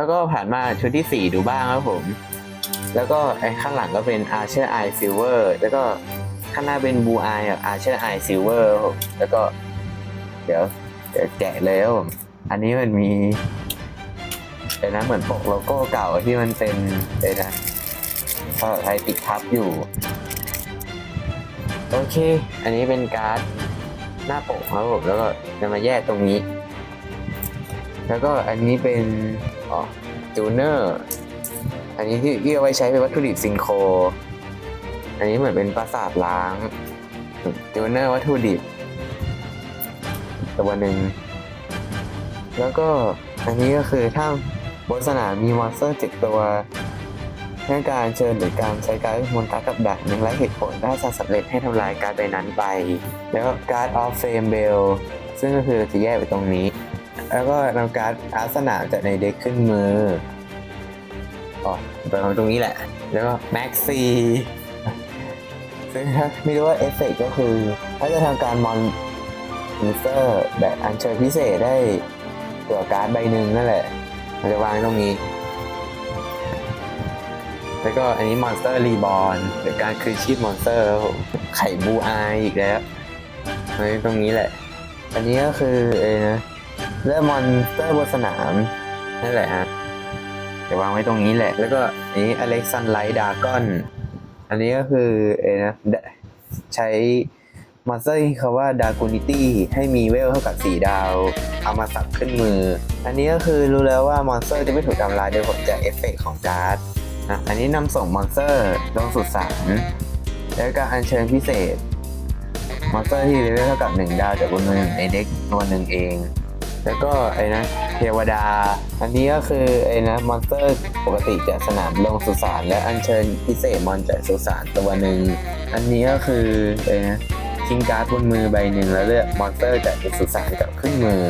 แล้วก็ผ่านมาชุดที่ 4 ดูบ้างครับผม แล้วก็ไอ้ข้างหลังก็เป็น Archer Eye Silver แล้วก็ข้างหน้าเป็น Blue Eye กับ Archer Eye Silver ครับผมแล้วก็ เดี๋ยวเดี๋ยวแกะเลยครับผม อันนี้มันมีเดี๋ยวนะเหมือนปกโลโก้เก่าที่มันเป็นเดี๋ยวนะภาษาไทยติดทับอยู่ โอเค อันนี้เป็นการ์ดหน้าปกครับผม แล้วก็จะมาแยกตรงนี้ แล้วก็อันนี้เป็นอ๋อจูเนอร์อันนี้ที่ที่เอาไว้ใช้เป็นวัตถุดิบซิงโครอันนี้เหมือนเป็นปราสาทล้างจูเนอร์วัตถุดิบตัวหนึ่งแล้วก็อันนี้ก็คือถ้าบนสนามมีมอนสเตอร์เจ็ดตัวให้การเชิญหรือการใช้การดมนตากับดักยังไร้เหตุผลได้สำเร็จให้ทำลายการ์ดใบนั้นไป แล้วก็การ์ดออฟเฟมเบลซึ่งก็คือจะแยกไปตรงนี้ แล้วก็นำการ์ดอาสนามจากในเด็กขึ้นมืออ๋อไปทำตรงนี้แหละ แล้วก็แม็กซีซึ่งไม่รู้ว่าเอฟเฟกก็คือ ถ้าจะทำการมอนมิเตอร์แบบอัญเชิญพิเศษได้ตัวการ์ดใบหนึ่งนั่นแหละมันจะวางตรงนี้ แล้วก็อันนี้มอนสเตอร์รีบอ r หรือการคืนชีพมอนสเตอร์ครับผมไข่บูอายอีกแล้วไว้ตรงนี้แหละ อันนี้ก็คือเออนะ เลือกมอนสเตอร์บนสนามนั่นแหละฮะเดี๋ยววางไว้ตรงนี้แหละ แล้วก็นี้อเล็กซันไลท์ดากอนอันนี้ก็คือเออนะใช้มอนสเตอร์ที่เขาว่าดากูนิตี้ให้มีเวลเท่ากับ 4 ดาว เอามาสับขึ้นมือ อันนี้ก็คือรู้แล้วว่ามอนสเตอร์จะไม่ถูกทำลายโดยผลจากเอฟเฟกต์ของการ์ดอะอันนี้นำส่งมอนสเตอร์ลงสุดสานแล้วก็อัญเชิญพิเศษมอนสเตอร์ที่เลเวลเท่ากับ 1 ดาวจากบนมือในเด็กตัวหนึ่งเอง แล้วก็ไอ้นะเทวดา อันนี้ก็คือไอ้นะมอนสเตอร์ปกติจากสนามลงสุสานและอัญเชิญพิเศษมอนจากสุสานตัวหนึ่ง อันนี้ก็คือไอ้นะทิ้งการ์ดบนมือใบหนึ่งแล้วเลือกมอนสเตอร์จากสุสานกับขึ้นมือ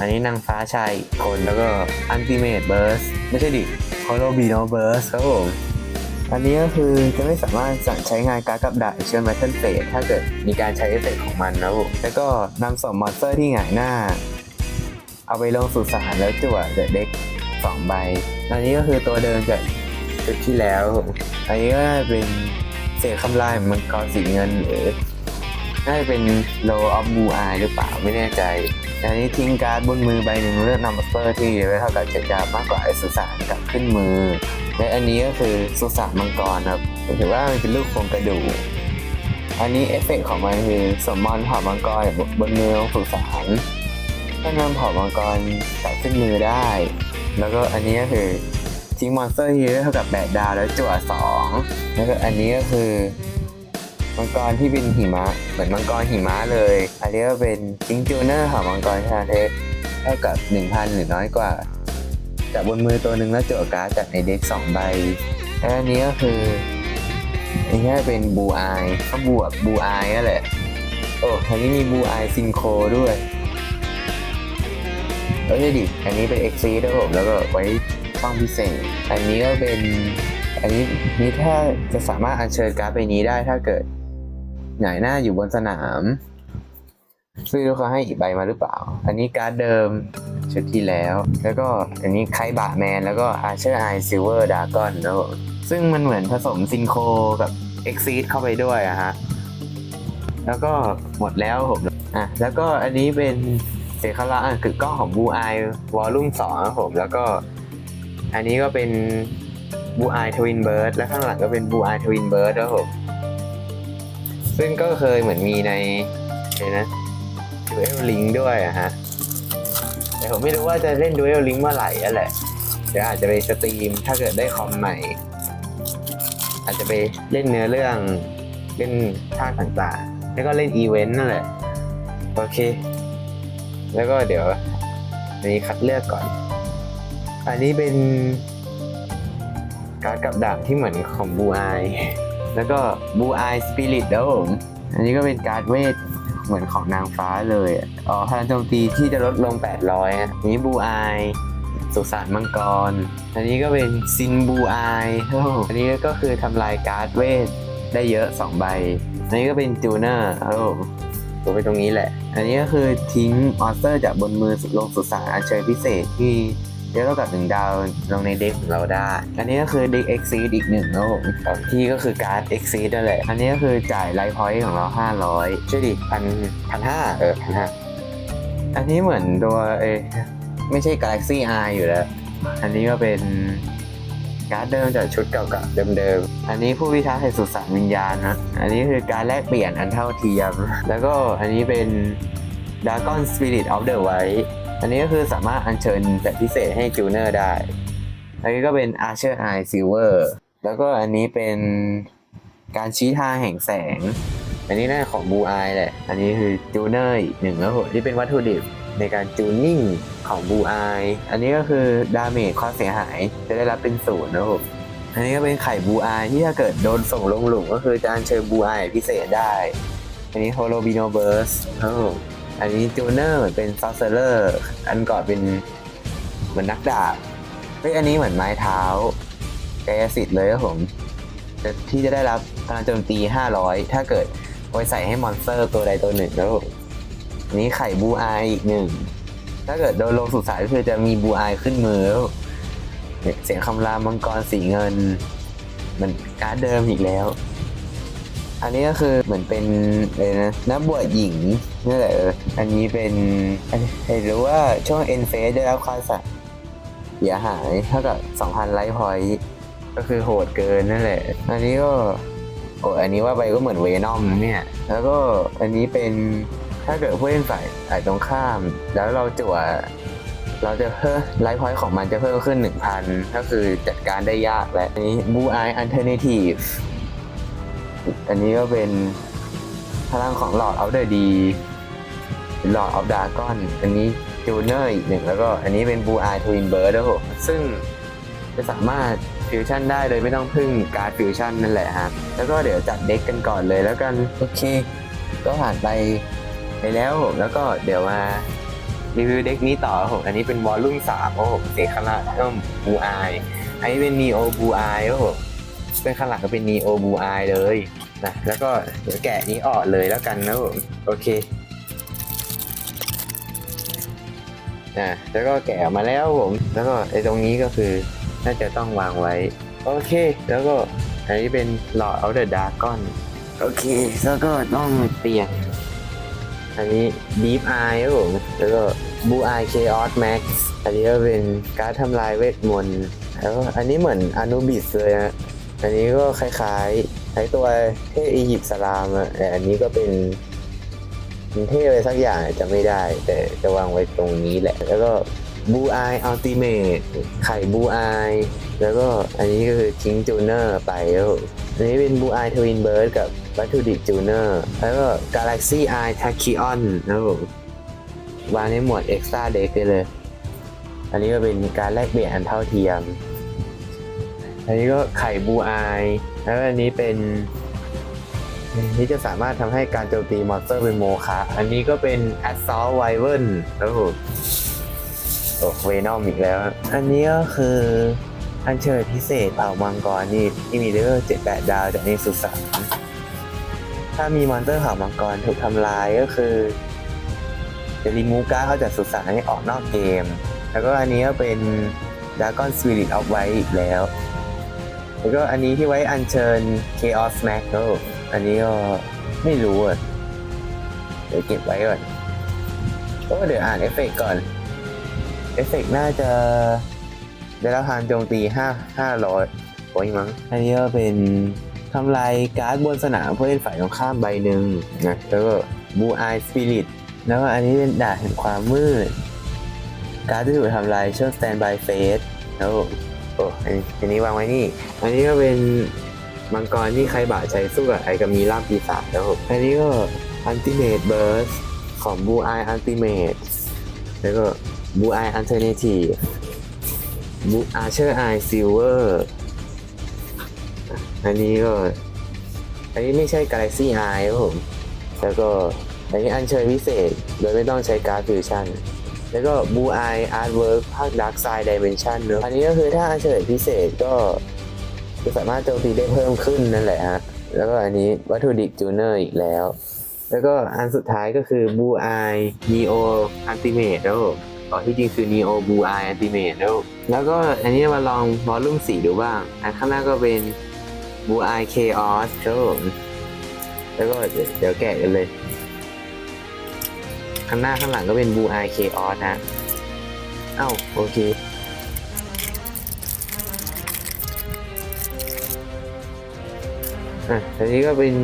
อันนี้นางฟ้าชายคนแล้วก็อันติเมตเบิร์สไม่ใช่ดิฮอลโลบีโนเบิร์สครับผมอันนี้ก็คือจะไม่สามารถสั่งใช้งานการดกับดักเชื่อมแมทเทิลเฟสถ้าเกิดมีการใช้เอฟเฟกของมันนะผมแล้วก็นำส่งมอนสเตอร์ที่หงายหน้า เอาไปลงสู่สารแล้วจั่วเดอะเด็กสองใบ อันนี้ก็คือตัวเดิมจากชุดที่แล้วอันนี้ก็เป็นเศษคำลายมังกรสีเงินหรือน่าจะเป็นโลออฟบูอายหรือเปล่าไม่แน่ใจ อันนี้ทิ้งการ์ดบนมือใบหนึ่งเลือกนำมอนสเตอร์ที่เลเวลเท่ากับเจ็ดดาวมากกว่าไอสุสานกลับขึ้นมือ และอันนี้ก็คือสุสานมังกรครับถือว่ามันเป็นลูกโครงกระดูกอันนี้เอฟเฟกต์ของมันคือสมมอนเผ่ามังกรบนมือของสุสาน ถ้านำเผ่ามังกรกลับขึ้นมือได้ แล้วก็อันนี้ก็คือทิ้งมอนสเตอร์ที่เลเท่ากับแปดดาวแล้วจั่วสองแล้วก็อันนี้ก็คือมังกรที่เป็นหิมะเหมือนมังกรหิมะเลย อันนี้ก็เป็นจิงจูเนอร์ของมังกรชาเทสเท่ากับ 1,000 หรือน้อยกว่าจากบนมือตัวหนึ่งแล้วจั่วการ์ดจากในเด็กสองใบและอันนี้ก็คืออันนี้เป็นบูอายก็บวกบูอายนั่นแหละโอ้อันนี้มีบูอายซิงโคด้วย เอ้ยดิ อันนี้เป็นเอ็กซีด้วยผมแล้วก็ไว้ช่องพิเศษ อันนี้ก็เป็น อันนี้นี่ถ้าจะสามารถอัญเชิญการ์ดใบนี้ได้ถ้าเกิดหงายหน้าอยู่บนสนามซึ่งเขาให้อีกใบมาหรือเปล่า อันนี้การ์ดเดิมชุดที่แล้ว แล้วก็อันนี้ไคบะแมนแล้วก็อาเชอร์ไอซิลเวอร์ดากอนนะผมซึ่งมันเหมือนผสมซินโคกับเอ็กซีดเข้าไปด้วยอะฮะ แล้วก็หมดแล้วผมอะแล้วก็อันนี้เป็น เซคาระอะคือกล้องของบูไอวอลลุ่มสองครับผมแล้วก็ อันนี้ก็เป็นบูไอทวินเบิร์ดและข้างหลังก็เป็นบูไอทวินเบิร์ดครับผมซึ่งก็เคยเหมือนมีในเนยนะดูเอลลิงด้วยอะฮะ แต่ผมไม่รู้ว่าจะเล่นดูเอลลิงเมื่อไหร่อะแหละเดี๋ยวอาจจะไปสตรีมถ้าเกิดได้คอมใหม่ อาจจะไปเล่นเนื้อเรื่องเล่นท่าต่างๆ แล้วก็เล่นอีเวนต์นั่นแหละ โอเค แล้วก็เดี๋ยวอันนี้คัดเลือกก่อน อันนี้เป็นการดกับดักที่เหมือนของบูไอแล้วก็บูไอสปิริตแล้วผมอันนี้ก็เป็นการ์ดเวทเหมือนของนางฟ้าเลยอ๋อพลังโจมตีที่จะลดลง 800อะอันนี้บูไอสุสานมังกร อันนี้ก็เป็นซินบูไอโอ้โหอันนี้ก็คือทำลายการ์ดเวทได้เยอะ 2 ใบ อันนี้ก็เป็นจูเนอร์ครับ ตัวไปตรงนี้แหละ อันนี้ก็คือทิ้งมอนสเตอร์จากบนมือลงสุสานอัญเชิญพิเศษที่เยอะเท่ากับหนึ่งดาวลงในเด็กของเราได้ อันนี้ก็คือเด็ก Exceed อีกหนึ่งนะผมที่ก็คือการ์ด Exceed นั่นแหละ อันนี้ก็คือจ่ายไลฟ์พอยต์ของเรา 500ช่วยดิพันพันห้าเออพันห้าอันนี้เหมือนตัวเอยไม่ใช่ Galaxy R อยู่แล้ว อันนี้ก็เป็น การ์ดเดิมจากชุดเก่าๆเดิมๆ อันนี้ผู้พิทักษ์แห่งสุสานวิญญาณนะ อันนี้คือการแลกเปลี่ยนอันเท่าเทียม แล้วก็อันนี้เป็น Dragon Spirit of the White อันนี้ก็คือสามารถอัญเชิญแบบพิเศษให้จูเนอร์ได้ อันนี้ก็เป็น Archer Eye Silver แล้วก็อันนี้เป็นการชี้ทางแห่งแสง อันนี้น่าของบูอายแหละ อันนี้คือจูเนอร์อีกหนึ่งแล้วที่เป็นวัตถุดิบ ในการจูนนิ่งของบูอายอันนี้ก็คือดาเมจความเสียหายจะได้รับเป็นศูนย์นะผมอันนี้ก็เป็นไข่บูอายที่ถ้าเกิดโดนส่งลงหลุมก็คือจะอัญเชิญบูอายพิเศษได้ อันนี้โฮโลบิโนเบิร์สครับผมอันนี้จูเนอร์เหมือนเป็นซอสเซอร์อันก่อนเป็นเหมือนนักดาบเฮ้ยอันนี้เหมือนไม้เท้ากายสิทธิ์เลยครับผมที่จะได้รับพลังโจมตี 500 ถ้าเกิดไปใส่ให้มอนสเตอร์ตัวใดตัวหนึ่งแล้วผม นนี้ไข่บูอายอีกหนึ่ง ถ้าเกิดโดนลงสุสานก็คือจะมีบูอายขึ้นมือเสียงคำรามมังกรสีเงิน มันการ์ดเดิมอีกแล้ว อันนี้ก็คือเหมือนเป็นเลยนะนักบวชหญิงนี่แหละอันนี้เป็นเห็นหรือว่าช่วงเอ็นเฟสได้รับความเสียหายเท่ากับ2,000ไลท์พอยต์ก็คือโหดเกินนั่นแหละ อันนี้ก็โอ้อันนี้ว่าไปก็เหมือนเวนอมเนี่ย แล้วก็อันนี้เป็น ถ้าเกิดผู้เล่นฝ่ายฝ่ายตรงข้าม แล้วเราจั่วเราจะเพิ่มไลฟ์พอยต์ของมันจะเพิ่มขึ้น 1,000 ก็คือจัดการได้ยากและอันนี้บูไออันเทอร์เนทีฟอันนี้ก็เป็นพลังของหลอดอัลเดอร์ดีหลอดอัลดากอนอันนี้จูเนอร์อีกหนึ่งแล้วก็อันนี้เป็นบูอทวินเบิร์ด้วยผมซึ่งจะสามารถฟิวชั่นได้โดยไม่ต้องพึ่งการ์ดฟิวชั่นนั่นแหละครับแล้วก็เดี๋ยวจัดเด็กกันก่อนเลยแล้วกัน โอเค ก็ผ่านไป ไปแล้วผมแล้วก็เดี๋ยวมารีวิวเด็กนี้ต่อครับผมอันนี้เป็นวอลลุ่มสามครับผมเซคาราเอิ่มบูไออันนี้เป็นนีโอบูไอครับผมเป็นขลังก็เป็น Neo Blue Eye เลยนะแล้วก็เดี๋ยวแกะนี้ออกเลยแล้วกันนะผมโอเคนะแล้วก็แกะออกมาแล้วผมแล้วก็ไอ้ตรงนี้ก็คือน่าจะต้องวางไว้ โอเค แล้วก็อันนี้เป็น Lord of the Dragon โอเค แล้วก็ต้องเปลี่ยน อันนี้ Deep Eye ครับผม แล้วก็ Blue Eye Chaos Max อันนี้ก็เป็นการดทำลายเวทมนต์แล้วอันนี้เหมือนอนุบิสเลยนะอันนี้ก็คล้ายๆคล้ตัวเทพอียิปต์สลามอะแต่อันนี้ก็เป็นเป็นเทพอะไรสักอย่างจะไม่ได้ แต่จะวางไว้ตรงนี้แหละ แล้วก็บูอายอัลติเมทไข่บูอายแล้วก็อันนี้ก็คือทิ้งจูเนอร์ไปแล้ว อันนี้เป็นบูอทวินเบิร์ดกับวัตถุดิบจูเนอร์แล้วก็กาแล็กซี่ไอแทคคิออนนะครับผมวางในหมวดเอ็กซ์ตร้าเด็กได้เลย อันนี้ก็เป็นการแลกเปลี่ยนอันเท่าเทียม อันนี้ก็ไข่บูอายแล้วอันนี้เป็นนี่จะสามารถทำให้การโจมตีมอนสเตอร์เป็นโมคะอันนี้ก็เป็น Assault Wyvern แล้วผมโอ้เวนอมอีกแล้ว อันนี้ก็คือ อันเชิญพิเศษเผ่ามังกรนี่ที่มีเลเวล7-8ดแปดดาวจากในสุสานถ้ามีมอนสเตอร์เผ่ามังกรถูกทำลายก็คือจะรีมูการ์ดเขาจากสุสานให้ออกนอกเกม แล้วก็อันนี้ก็เป็น Dragon Spirit of White อีกแล้ว แล้วก็อันนี้ที่ไว้อัญเชิญ Chaos Max ก็อันนี้ก็ไม่รู้อะเดี๋ยวเก็บไว้ก่อนก็เดี๋ยวอ่านเอฟเฟกต์ก่อน เอฟเฟกต์น่าจะ ได้รับพลังโจมตี5 500โอ้ยมั้ง อันนี้ก็เป็นทำลายการ์ดบนสนามเพื่อเล่นฝ่ายตรงข้ามใบหนึ่งนะแล้วก็บูอ y สปิริตแล้วก็อันนี้เป็นดาบแห่งความมืด การ์ดที่ถูกทำลายช่วง Standby Phase แล้วโอ้อันนี้อันนี้วางไว้นี่ อันนี้ก็เป็นมังกรที่ใครบาใช้สู้กับไอ้กับมีล่ามปีศาจแล้วอันนี้ก็ Ultimate Burst ของ Blue Eye Ultimate แล้วก็ Blue Eye Alternative Blue Archer Eye Silver อัน บูอาเชอร์อายซิลเวอร์อันนี้ก็ อันนี้ไม่ใช่ Galaxy Eye ครับผม แล้วก็อันนี้อันเชิญพิเศษ โดยไม่ต้องใช้การ์ดฟิวชั่น แล้วก็ Blue Eye Artwork ภาค Dark Side Dimension เนอะอันนี้ก็คือถ้าอันเฉลยพิเศษก็จะสามารถโจมตีได้เพิ่มขึ้นนั่นแหละฮะ แล้วก็อันนี้วัตถุดิบจูเนอร์อีกแล้ว แล้วก็อันสุดท้ายก็คือ Blue Eye Neo Ultimate แล้วอ๋อที่จริงคือ Neo Blue Eye Ultimate แล้ว แล้วก็อันนี้มาลองวอลลุ่ม4ดูบ้าง อันข้างหน้าก็เป็น Blue Eye Chaos ครับผมแล้วก็เดี๋ยวแกะกันเลย ข้างหน้าข้างหลังก็เป็น Blue Eye Chaos นะ เอ้าโอเคอะอันนี้ก็เป็น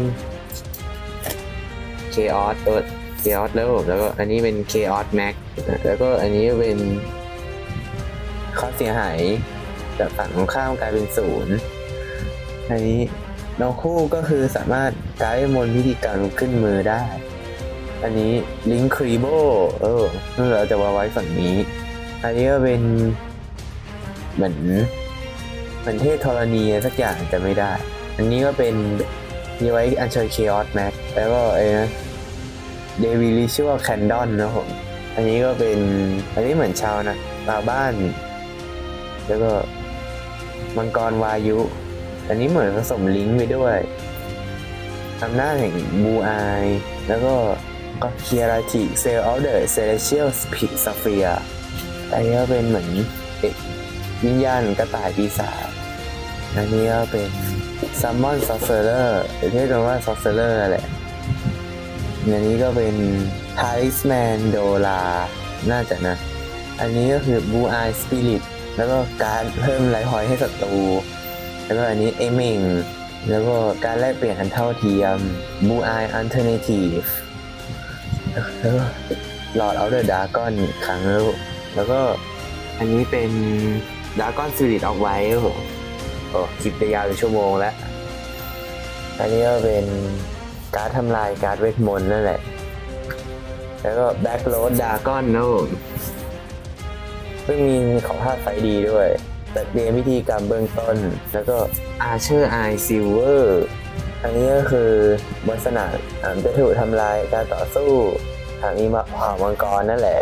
Chaos ตัว Chaos แล้วผมแล้วก็อันนี้เป็น Chaos Max แล้วก็อันนี้เป็น ข้อเสียหายจากฝั่งตรงข้ามกลายเป็นศูนย์อันนี้น้องคู่ก็คือสามารถกลายมนต์พิธีการขึ้นมือได้ อันนี้ Link c r e b o เออเราจะวางไว้ฝั่งนี้ อันนี้ก็เป็นเหมือนเหมือนเทพธรณีสักอย่างจะไม่ได้ อันนี้ก็เป็นมีไว้อัญเชิญเคออสแม็กแล้วก็ไอ้นะเดวิลิชัวแคนดอนนะผม อันนี้ก็เป็น อันนี้เหมือนชาวนะชาวบ้าน แล้วก็มังกรวายุ อันนี้เหมือนผสมลิงก์ไปด้วยอำนาจแห่งบูอายแล้วก็ก็เคียราจิเซลออเดอะเซเลเชียลสปิสเฟียอันนี้ก็เป็นเหมือนเอกวิญญาณกระต่ายปีศาจอันนี้ก็เป็นซัมมอนซอ r เซอร์หรือที่เรียกกันว่าซอ r เซอร์แหละอันนี้ก็เป็นทาริสแมนโดลาน่าจะนะ อันนี้ก็คือบูอ y สปิริต แล้วก็การเพิ่มไลท์ฮอยให้ศัตรู แล้วก็อันนี้เอเมงแล้วก็การแลกเปลี่ยนอันเท่าเทียมบูไออันเทอร์เนทีฟแล้วก็หลอดเอาเดอะดาร์กอนครั้งแล้วแล้วก็อันนี้เป็นดาร์กอนสปิริตออกไว้ครับผมโอ้คลิปจะยาวเป็นชั่วโมงแล้ว อันนี้ก็เป็นการทำลายการเวทมนต์นั่นแหละ แล้วก็แบ็กโรดดากอนนะผม ซึ่งมีของธาตุไฟดีด้วยแต่เรียนวิธีการเบื้องต้น แล้วก็อาเชอร์ไอซิลเวอร์อันนี้ก็คือบนสนามอ่าจะถูกทำลายการต่อสู้ทางนี้มาเผ่ามังกรนั่นแหละ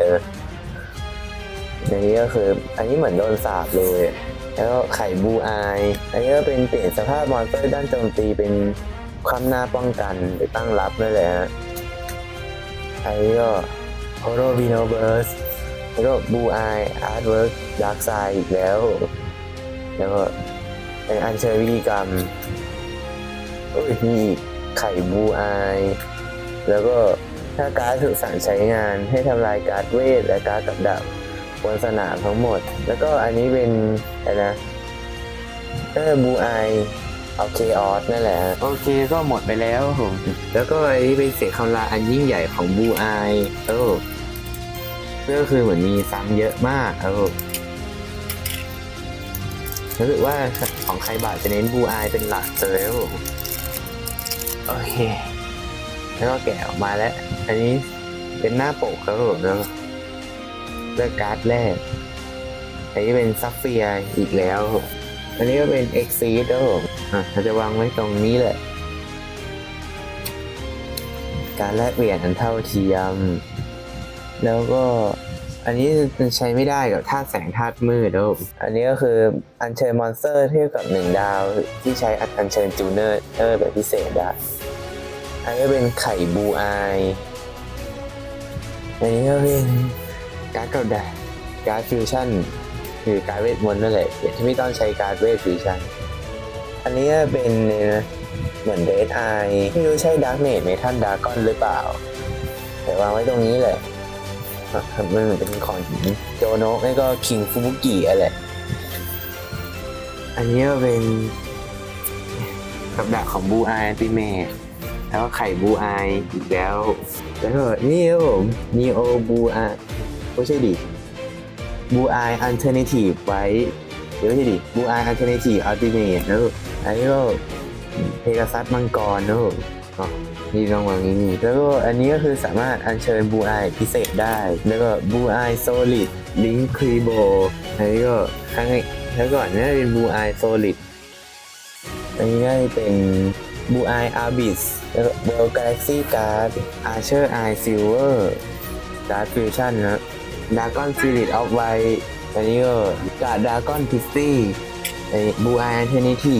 อันนี้ก็คืออันนี้เหมือนโดนสาบเลย แล้วก็ไข่บูอาย อันนี้ก็เป็นเปลี่ยนสภาพมอนสเตอร์ด้านโจมตีเป็นความหน้าป้องกันหรือตั้งรับนั่นแหละฮะอันนี้ก็โฮโรบิโนเบิร์ส แล้วก็บูอายอาร์ตเวิร์กดาร์กไซด์อีกแล้ว แล้วก็เป็นอัญเชิญวิธีกรรมโอ้ยมีอีกไข่บูอายแล้วก็ถ้าการดถูกสั่งใช้งานให้ทำลายการ์ดเวทและการ์ดกับดักบนสนามทั้งหมด แล้วก็อันนี้เป็นอะไรนะเออบูไอเอาเคออสนั่นแหละ โอเคก็หมดไปแล้วผมแล้วก็อันนี้เป็นเสียงคำลาอันยิ่งใหญ่ของบูไอเออ ก็คือเหมือนมีซ้ำเยอะมากเออรู้สึกว่าของใครบาทจะเน้นบูไอเป็นหลักเลยครับผมโอเค แล้วก็แกะออกมาแล้ว อันนี้เป็นหน้าปกครับผมแล้วเลือกการ์ดแรก อันนี้เป็นซัฟเฟียอีกแล้ว อันนี้ก็เป็นเอ็กซีดครับผมอะเราจะวางไว้ตรงนี้แหละ การแลกเปลี่ยนอันเท่าเทียม แล้วก็อันนี้มันใช้ไม่ได้กับธาตุแสงธาตุมืดครับอันนี้ก็คืออัญเชิญมอนสเตอร์เทียบกับหนึ่งดาวที่ใช้อัญเชิญจูเนอร์เออแบบพิเศษได้ อันนี้เป็นไข่บูอายอันนี้ก็เป็นการ์ดก่าแดดการ์ดฟิวชั่นคือการ์ดเวทมนต์นั่นแหละที่ไม่ต้องใช้การ์ดเวทฟิวชั่นอันนี้ก็เป็นเหมือนเดทไอไม่รู้ใช่ดาร์กเนตเมทัลดาร์กอนหรือเปล่า แต่วางไว้ตรงนี้แหละ มันเหมือนเป็นของโจโนะไม่ก็คิงฟูบุกิอะไรอันนี้ก็เป็นกับดักของบูไอติเมทแล้วก็ไข่บูไออีกแล้ว แล้วก็นี่ครับผมนีโอบูไอไม่ใช่ดิบูไออันเทอร์เนทีฟไว้เดี๋ยวไม่ใช่ดิบูไออันเทอร์เนทีฟอัลติเมทแล้วอันนี้ก็เพกาซัสมังกรนะผมอ๋ นี่ลองวางนี้นี่แล้วก็อันนี้ก็คือสามารถอัญเชิญบูไอพิเศษได้ แล้วก็บูไอโซลิดลิงครีโบอันนี้ก็ข้งแล้วก่อนน่าจะเป็นบูไอโซลิดอันนี้น่าจะเป็นบูไออาร์บิสแล้วก็เบลกาแล็กซี่การ์ดอาร์เชอร์ไอซิลเวอร์การ์ดฟิวชั่นนะดากอนฟิลิตออฟไวอันนี้ก็การ์ดดากอนพิสตี้ไอบูไออันเทนิที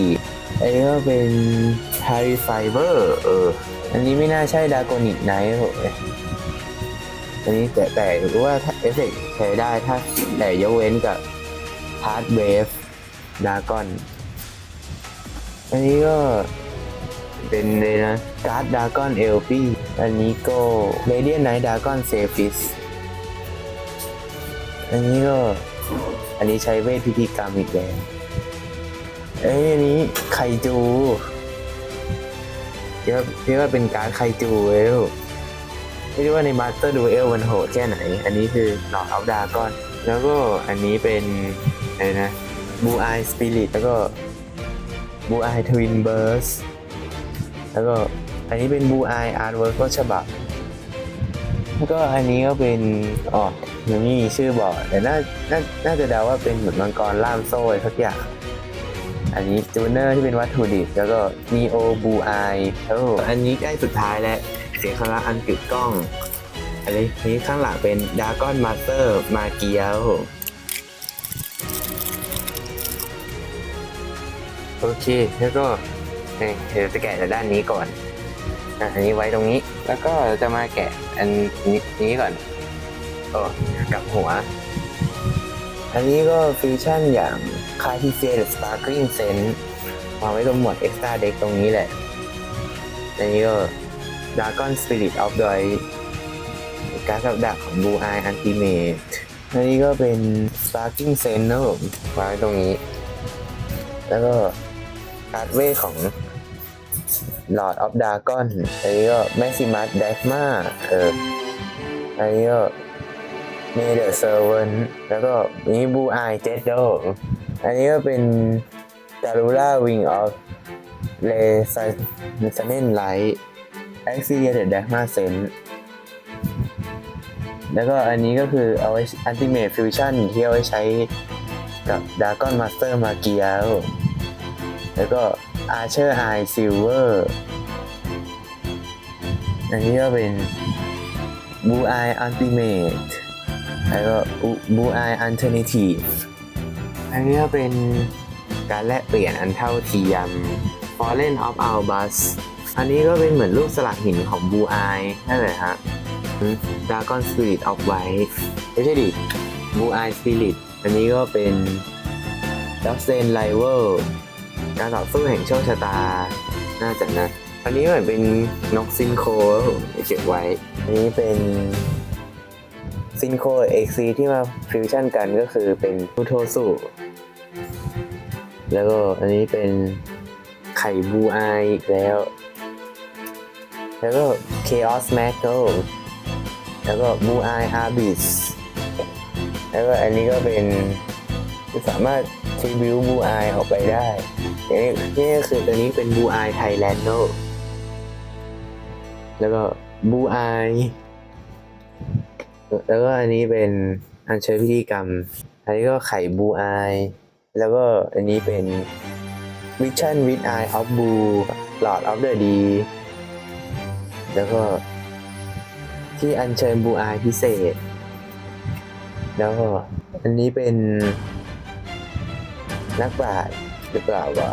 อันนี้ก็เป็นไฮไฟเบอร์เออ อันนี้ไม่น่าใช่ดากอนิกไนท์ผมอันนี้แต่แต่รู้ว่าเอฟเฟกใช้ได้ถ้าแต่ยกเว้นกับพาร์ทเวฟดากอน อันนี้ก็เป็นเลยนะการ์ดดากอนเอลปี้อันนี้ก็เรเดียนไนท์ดากอนเซฟิสอันนี้ก็ อันนี้ใช้เวทพิธีกรรมอีกแล้ว เอ้ยอันนี้ไคจูเรียกว่าเรียกว่าเป็นการดไคจูเวลไม่รู้ว่าในมาสเตอร์ดูเอลมันโหดแค่ไหน อันนี้คือหลอกเอาดากอน แล้วก็อันนี้เป็นอะไรนะบูไอสปิริตแล้วก็บูไอทวินเบิร์สแล้วก็อันนี้เป็นบูไออาร์ตเวิร์กต้นฉบับแล้วก็อันนี้ก็เป็นอ๋อยังไม่มีชื่อบอกแต่น่าน่าน่าจะเดาว่าเป็นเหมือนมังกรล่ามโซ่สักอย่าง อันนี้จูเนอร์ที่เป็นวัตถุดิบแล้วก็นีโอบูไอแล้วก็อันนี้ใกล้สุดท้ายแล้วเสียงคาราอันติดกล้อง อันนี้นี้ข้างหลังเป็นดากอนมาสเตอร์มาเกียครับผมโอเค แล้วก็เอ้ยเดี๋ยวจะแกะจากด้านนี้ก่อนอะอันนี้ไว้ตรงนี้ แล้วก็จะมาแกะอันนี้นี้ก่อนโอ้กลับหัว อันนี้ก็ฟิวชั่นอย่าง คายทิเซียหรือสปาร์คลิงเซนมาไว้ตรงหมวดเอ็กซ์ตร้าเด็กตรงนี้แหละอันนี้ก็ดากอนสปิริตออฟดอยการกับดักของบูไออันติเมตอันนี้ก็เป็น Sparking Sense นะผมวางไว้ตรงนี้ แล้วก็การ์ดเวทของ Lord of Dragon อันนี้ก็ Maximus Dagma เอออันนี้ก็ May the Servant แล้วก็มี Blue Eye Jetdo อันนี้ก็เป็น Darula Wing of l e s a n e n Light Accelerated Dagma Sense แล้วก็อันนี้ก็คือเอาไว้ Ultimate Fusion ที่เอาไว้ใช้กับ Dragon Master Magia แล้วก็ Archer Eye Silver อันนี้ก็เป็น Blue Eye Ultimate แล้วก็ Blue Eye Alternative อันนี้ก็เป็นการแลกเปลี่ยนอันเท่าเทียม Fallen of Albus อันนี้ก็เป็นเหมือนรูปสลักหินของ Blue Eye นั่นแหละฮะ Dragon Spirit of White ไม่ใช่ดิ Blue Eye Spirit อันนี้ก็เป็น d o g s e n Rival การต่อสู้แห่งโชคชะตา น่าจะนะ อันนี้เหมือนเป็นนกซินโคผมเก็บไว้ อันนี้เป็นซินโคเอ็กซีที่มาฟิวชั่นกันก็คือเป็นทูโทสุ แล้วก็อันนี้เป็นไข่บูไออีกแล้ว แล้วก็ Chaos m a g ครับผมแล้วก็บูไออาร์บิสแล้วก็อันนี้ก็เป็นสามารถทริบิวบูไอออกไปได้นี่นี่ก็คือตัวนี้เป็นบูไอไทยแลนด์โนแล้วก็บูไอแล้วก็อันนี้เป็นอันเชิญพิธีกรรม อันนี้ก็ไข่บูไอ แล้วก็อันนี้เป็น Vision with Eye of Blue Lord of the D แล้วก็ที่อัญเชิญบูไอพิเศษ แล้วก็อันนี้เป็นนักปราชญ์หรือเปล่าวะ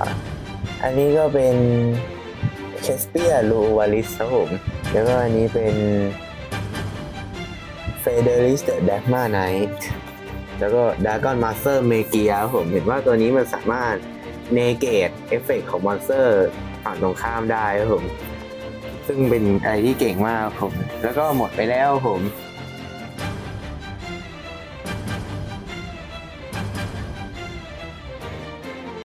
อันนี้ก็เป็นเคสเปียรูวาลิสครับผม แล้วก็อันนี้เป็นเฟเดริสเดอะแดกมาไนท์ แล้วก็ดากอนมาสเตอร์เมเกียผมเห็นว่าตัวนี้มันสามารถเนเกตเอฟเฟกของมอนสเตอร์ฝั่งตรงข้ามได้ครับผม ซึ่งเป็นอะไรที่เก่งมากครับผม แล้วก็หมดไปแล้วครับผม